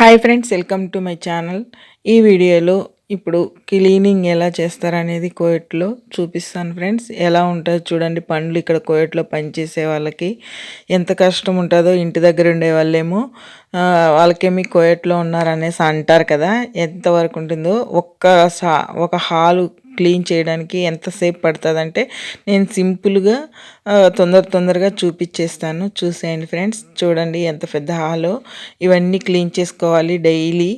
Hi friends welcome to my channel ఈ వీడియోలో ఇప్పుడు క్లీనింగ్ ఎలా చేస్తారనేది కోయట్లో చూపిస్తాను ఫ్రెండ్స్ ఎలా ఉంటుందో చూడండి. పండ్లు ఇక్కడ కోయట్లో పనిచేసే వాళ్ళకి ఎంత కష్టం ఉంటుందో ఇంటి దగ్గర ఉండే వాళ్ళేమో వాళ్ళకేమి కోయట్లో ఉన్నారనేసి అంటారు కదా. ఎంతవరకు ఉంటుందో ఒక్క సా ఒక హాలు క్లీన్ చేయడానికి ఎంతసేపు పడుతుందంటే నేను సింపుల్గా తొందర తొందరగా చూపించేస్తాను. చూసేయండి ఫ్రెండ్స్. చూడండి ఎంత పెద్ద హాలో. ఇవన్నీ క్లీన్ చేసుకోవాలి డైలీ.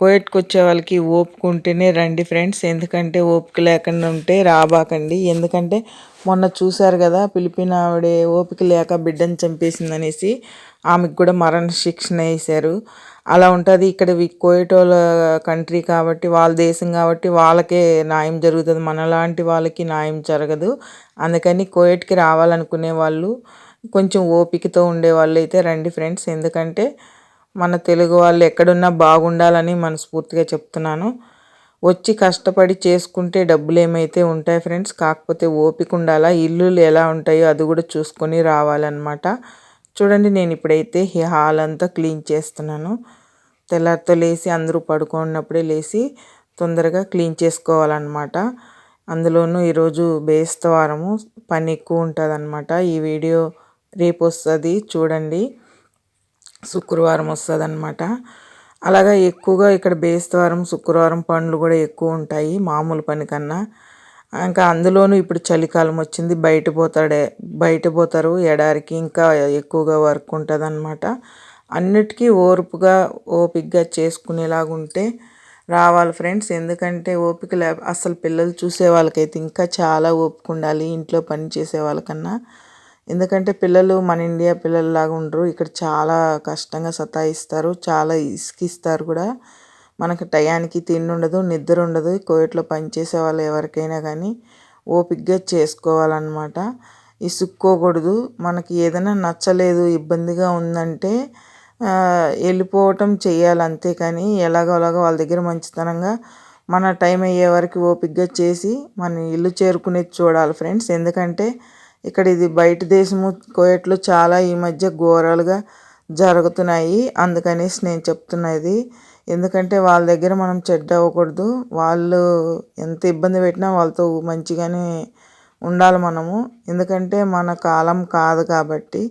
కోయట్కి వచ్చే వాళ్ళకి ఓపిక ఉంటేనే రండి ఫ్రెండ్స్. ఎందుకంటే ఓపిక లేకుండా ఉంటే రాబాకండి. ఎందుకంటే మొన్న చూశారు కదా పిలిపిన ఆవిడే ఓపిక లేక బిడ్డను చంపేసిందనేసి ఆమెకు కూడా మరణ శిక్షణ వేశారు. అలా ఉంటుంది. ఇక్కడ కోయటోల కంట్రీ కాబట్టి వాళ్ళ దేశం కాబట్టి వాళ్ళకే న్యాయం జరుగుతుంది. మనలాంటి వాళ్ళకి న్యాయం జరగదు. అందుకని కోయట్కి రావాలనుకునే వాళ్ళు కొంచెం ఓపికతో ఉండే వాళ్ళు అయితే రండి ఫ్రెండ్స్. ఎందుకంటే మన తెలుగు వాళ్ళు ఎక్కడున్నా బాగుండాలని మనస్ఫూర్తిగా చెప్తున్నాను. వచ్చి కష్టపడి చేసుకుంటే డబ్బులు ఏమైతే ఉంటాయి ఫ్రెండ్స్ కాకపోతే ఓపిక ఉండాలా ఇల్లులు ఎలా ఉంటాయో అది కూడా చూసుకొని రావాలన్నమాట. చూడండి నేను ఇప్పుడైతే ఈ హాల్ అంతా క్లీన్ చేస్తున్నాను. తెల్లారితో లేచి అందరూ పడుకున్నప్పుడే లేచి తొందరగా క్లీన్ చేసుకోవాలన్నమాట. అందులోనూ ఈరోజు బేస్తవారము పని ఎక్కువ ఉంటుంది ఈ వీడియో రేపు వస్తుంది చూడండి. శుక్రవారం వస్తుంది అనమాట అలాగా ఎక్కువగా ఇక్కడ బేస్తవారం శుక్రవారం పండ్లు కూడా ఎక్కువ ఉంటాయి మామూలు పని కన్నా. ఇంకా అందులోనూ ఇప్పుడు చలికాలం వచ్చింది. బయట పోతాడే బయట పోతారు. ఎడారికి ఇంకా ఎక్కువగా వర్క్ ఉంటుంది అనమాట అన్నిటికీ ఓర్పుగా ఓపికగా చేసుకునేలాగా ఉంటే రావాలి ఫ్రెండ్స్. ఎందుకంటే ఓపిక లే అసలు పిల్లలు చూసే వాళ్ళకైతే ఇంకా చాలా ఓపిక ఉండాలి ఇంట్లో పని చేసే వాళ్ళకన్నా. ఎందుకంటే పిల్లలు మన ఇండియా పిల్లల్లాగా ఉండరు. ఇక్కడ చాలా కష్టంగా సతాయిస్తారు. చాలా ఇసుకిస్తారు కూడా. మనకి టయానికి తిండి ఉండదు నిద్ర ఉండదు కోవిట్లో పనిచేసే వాళ్ళు ఎవరికైనా కానీ ఓపిగ్గా చేసుకోవాలన్నమాట. ఇసుక్కోకూడదు మనకి ఏదైనా నచ్చలేదు ఇబ్బందిగా ఉందంటే వెళ్ళిపోవటం చేయాలి అంతేకాని ఎలాగో అలాగో వాళ్ళ దగ్గర మంచితనంగా మన టైం అయ్యే వరకు ఓపిగ్గా చేసి మన ఇల్లు చేరుకునేది చూడాలి ఫ్రెండ్స్. ఎందుకంటే ఇక్కడ ఇది బయట దేశము కోయట్లో చాలా ఈ మధ్య ఘోరాలుగా జరుగుతున్నాయి. అందుకనేసి నేను చెప్తున్నది. ఎందుకంటే వాళ్ళ దగ్గర మనం చెడ్డ అవ్వకూడదు. వాళ్ళు ఎంత ఇబ్బంది పెట్టినా వాళ్ళతో మంచిగానే ఉండాలి మనము. ఎందుకంటే మన కాలం కాదు కాబట్టి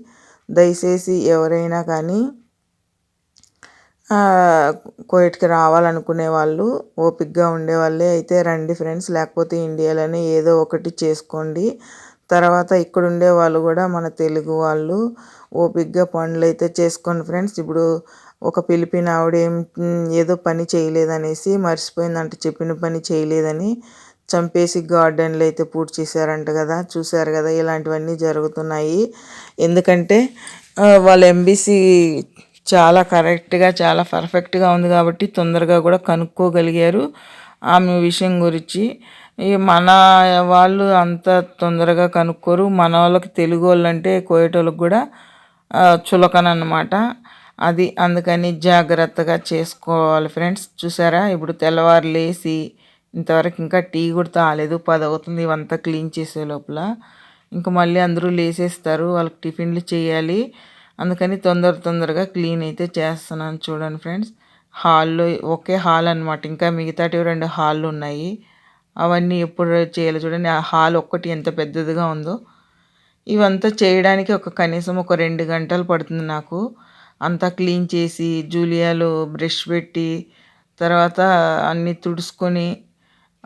దయచేసి ఎవరైనా కానీ కోయిట్కి రావాలనుకునే వాళ్ళు ఓపిక్గా ఉండేవాళ్ళే అయితే రండి ఫ్రెండ్స్. లేకపోతే ఇండియాలోనే ఏదో ఒకటి చేసుకోండి. తర్వాత ఇక్కడ ఉండే వాళ్ళు కూడా మన తెలుగు వాళ్ళు ఓపిక్గా పనులు అయితే చేసుకోండి ఫ్రెండ్స్. ఇప్పుడు ఒక పిలిపిన ఆవిడ ఏం ఏదో పని చేయలేదనేసి మర్చిపోయిందంట చెప్పిన పని చేయలేదని చంపేసి గార్డెన్లు అయితే పూర్తి చేశారంట కదా చూశారు కదా ఇలాంటివన్నీ జరుగుతున్నాయి. ఎందుకంటే వాళ్ళ ఎంబీసీ చాలా కరెక్ట్గా చాలా పర్ఫెక్ట్గా ఉంది కాబట్టి తొందరగా కూడా కనుక్కోగలిగారు. ఆమె విషయం గురించి ఈ మన వాళ్ళు అంత తొందరగా కనుక్కోరు. మన వాళ్ళకి తెలుగు వాళ్ళంటే కోయటోళ్ళకి కూడా చులకన అనమాట అది అందుకని జాగ్రత్తగా చేసుకోవాలి ఫ్రెండ్స్. చూసారా? ఇప్పుడు తెల్లవారు లేచి ఇంతవరకు ఇంకా టీ కూడా తాగలేదు పది అవుతుంది ఇవంతా క్లీన్ చేసే లోపల. ఇంకా మళ్ళీ అందరూ లేసేస్తారు. వాళ్ళకి టిఫిన్లు చేయాలి. అందుకని తొందర తొందరగా క్లీన్ అయితే చేస్తున్నాను చూడండి ఫ్రెండ్స్. హాల్లో ఒకే హాల్ అనమాట ఇంకా మిగతాటివి రెండు హాళ్ళు ఉన్నాయి. అవన్నీ ఎప్పుడు చేయాలి చూడండి. ఆ హాల్ ఒక్కటి ఎంత పెద్దదిగా ఉందో. ఇవంతా చేయడానికి ఒక కనీసం ఒక రెండు గంటలు పడుతుంది నాకు. అంతా క్లీన్ చేసి జూలియాలో బ్రష్ పెట్టి తర్వాత అన్నీ తుడుచుకొని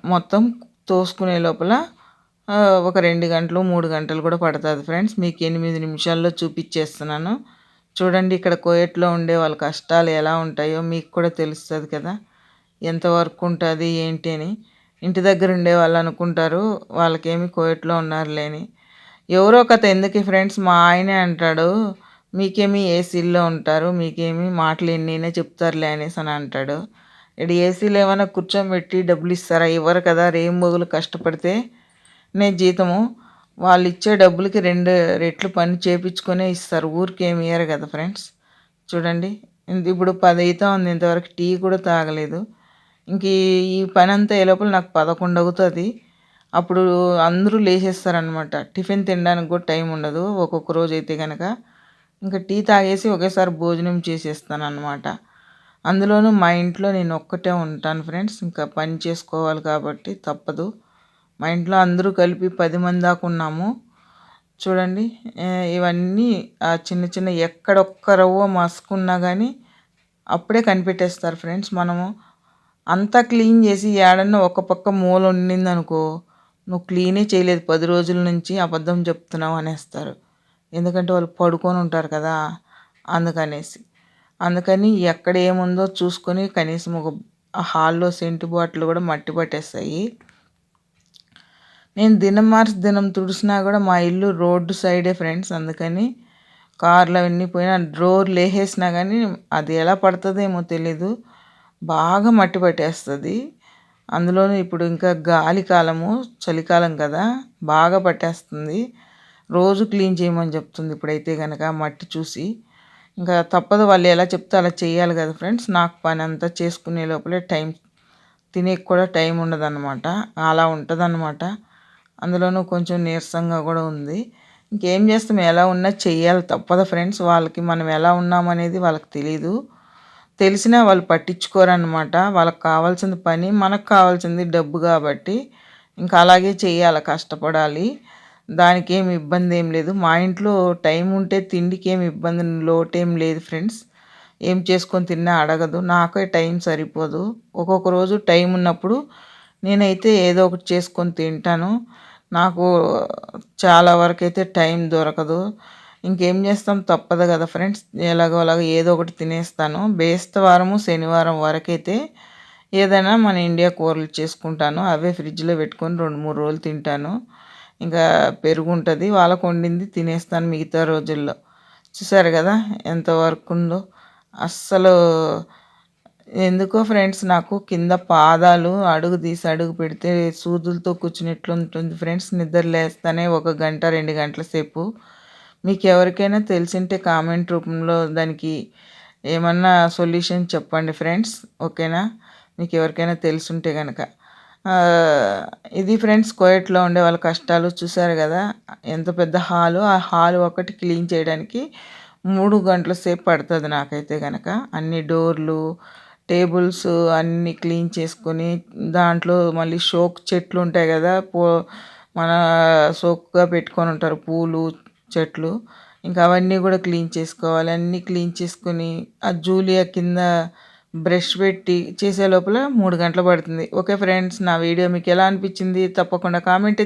మొత్తం తోసుకునే లోపల ఒక రెండు గంటలు మూడు గంటలు కూడా పడుతుంది ఫ్రెండ్స్. మీకు ఎనిమిది నిమిషాల్లో చూపించేస్తున్నాను చూడండి ఇక్కడ కోయట్లో ఉండే వాళ్ళ కష్టాలు ఎలా ఉంటాయో మీకు కూడా తెలుస్తుంది కదా. ఎంత వర్క్ ఉంటుంది ఏంటి అని. ఇంటి దగ్గర ఉండే వాళ్ళు అనుకుంటారు వాళ్ళకేమి కోయట్లో ఉన్నారు లేని ఎవరో కథ ఎందుకు ఫ్రెండ్స్ మా ఆయనే అంటాడు మీకేమి ఏసీల్లో ఉంటారు? మీకేమి మాటలు ఎన్నైనా చెప్తారులే అనేసి అని అంటాడు. ఇక్కడ ఏసీలో ఏమైనా కూర్చోబెట్టి డబ్బులు ఇస్తారా? ఇవ్వరు కదా? రేం మొగులు కష్టపడితే నే జీతము. వాళ్ళు ఇచ్చే డబ్బులకి రెండు రెట్లు పని చేపించుకొనే ఇస్తారు. ఊరికేమి ఇయ్యరు కదా ఫ్రెండ్స్? చూడండి. ఇప్పుడు పది అవుతా ఉంది. ఇంతవరకు టీ కూడా తాగలేదు. ఇంక ఈ పని అంతా ఏ లోపల నాకు పదకొండు అవుతుంది. అప్పుడు అందరూ లేచేస్తారనమాట టిఫిన్ తినడానికి కూడా టైం ఉండదు. ఒక్కొక్క రోజు అయితే కనుక ఇంకా టీ తాగేసి ఒకేసారి భోజనం చేసేస్తాను అనమాట అందులోనూ మా ఇంట్లో నేను ఒక్కటే ఉంటాను ఫ్రెండ్స్. ఇంకా పని చేసుకోవాలి కాబట్టి తప్పదు. మా ఇంట్లో అందరూ కలిపి పది మంది దాకా ఉన్నాము. చూడండి ఇవన్నీ ఆ చిన్న చిన్న ఎక్కడొక్క రవ్వ మసుకున్నా కానీ అప్పుడే కనిపెట్టేస్తారు ఫ్రెండ్స్. మనము అంతా క్లీన్ చేసి ఏడన్నా ఒక పక్క మూల ఉండిందనుకో నువ్వు క్లీనే చేయలేదు పది రోజుల నుంచి అబద్ధం చెప్తున్నావు అనేస్తారు. ఎందుకంటే వాళ్ళు పడుకొని ఉంటారు కదా అందుకనేసి. అందుకని ఎక్కడ ఏముందో చూసుకొని కనీసం ఒక హాల్లో సెంటు బాటిల్ కూడా మట్టి పట్టేస్తాయి. నేను దినం మార్చి దినం తుడిసినా కూడా మా ఇల్లు రోడ్డు సైడే ఫ్రెండ్స్ అందుకని కార్లు అవన్నీ పోయినా డ్రోర్ లేసేసినా కానీ అది ఎలా పడుతుందేమో తెలీదు. బాగా మట్టి పట్టేస్తుంది. అందులోనూ ఇప్పుడు ఇంకా గాలి కాలము చలికాలం కదా బాగా పట్టేస్తుంది. రోజు క్లీన్ చేయమని చెప్తుంది ఇప్పుడైతే కనుక మట్టి చూసి. ఇంకా తప్పదు వాళ్ళు ఎలా చెప్తే అలా చేయాలి కదా ఫ్రెండ్స్. నాకు పని అంతా చేసుకునే లోపలే టైం తినే కూడా టైం ఉండదన్నమాట. అలా ఉంటుందన్నమాట. అందులోనూ కొంచెం నీరసంగా కూడా ఉంది. ఇంకేం చేస్తాం? ఎలా ఉన్నా చెయ్యాలి తప్పదు ఫ్రెండ్స్. వాళ్ళకి మనం ఎలా ఉన్నామనేది వాళ్ళకి తెలీదు. తెలిసినా వాళ్ళు పట్టించుకోరనమాట వాళ్ళకి కావాల్సిన పని మనకు కావాల్సింది డబ్బు కాబట్టి. ఇంకా అలాగే చేయాలి కష్టపడాలి. దానికి ఏమి ఇబ్బంది ఏం లేదు. మా ఇంట్లో టైం ఉంటే తిండికి ఏమి ఇబ్బంది లోటేం లేదు ఫ్రెండ్స్. ఏం చేసుకొని తిన్నా అడగదు. నాకే టైం సరిపోదు. ఒక్కొక్క రోజు టైం ఉన్నప్పుడు నేనైతే ఏదో ఒకటి చేసుకొని తింటాను. నాకు చాలా వరకు అయితే టైం దొరకదు. ఇంకేం చేస్తాం తప్పదు కదా ఫ్రెండ్స్. ఎలాగో అలాగ ఏదో ఒకటి తినేస్తాను. బేస్తవారము శనివారం వరకైతే ఏదైనా మన ఇండియా కూరలు చేసుకుంటాను. అవే ఫ్రిడ్జ్లో పెట్టుకొని రెండు మూడు రోజులు తింటాను. ఇంకా పెరుగు ఉంటుంది వాళ్ళకు వండింది తినేస్తాను మిగతా రోజుల్లో. చూసారు కదా ఎంత వర్క్ ఉందో. అస్సలు ఎందుకో ఫ్రెండ్స్ నాకు కింద పాదాలు అడుగు తీసి అడుగు పెడితే సూదులతో కూర్చున్నట్లు ఉంటుంది ఫ్రెండ్స్ నిద్ర లేస్తానే ఒక గంట రెండు గంటల సేపు. మీకు ఎవరికైనా తెలిసింటే కామెంట్ రూపంలో దానికి ఏమన్నా సొల్యూషన్ చెప్పండి ఫ్రెండ్స్ ఓకేనా? మీకు ఎవరికైనా తెలుసుంటే కనుక ఇది ఫ్రెండ్స్ కోయట్లో ఉండే వాళ్ళ కష్టాలు చూసారు కదా ఎంత పెద్ద హాలు. ఆ హాల్ ఒకటి క్లీన్ చేయడానికి మూడు గంటల సేపు పడుతుంది నాకైతే కనుక అన్ని డోర్లు టేబుల్స్ అన్నీ క్లీన్ చేసుకొని దాంట్లో మళ్ళీ షోక్ చెట్లు ఉంటాయి కదా పో మన సోక్గా పెట్టుకొని ఉంటారు పూలు చెట్లు. ఇంకా అవన్నీ కూడా క్లీన్ చేసుకోవాలి. అన్నీ క్లీన్ చేసుకొని ఆ జూలియా కింద బ్రష్ పెట్టి చేసే లోపల మూడు గంటలు పడుతుంది. ఓకే ఫ్రెండ్స్ నా వీడియో మీకు ఎలా అనిపించింది? తప్పకుండా కామెంట్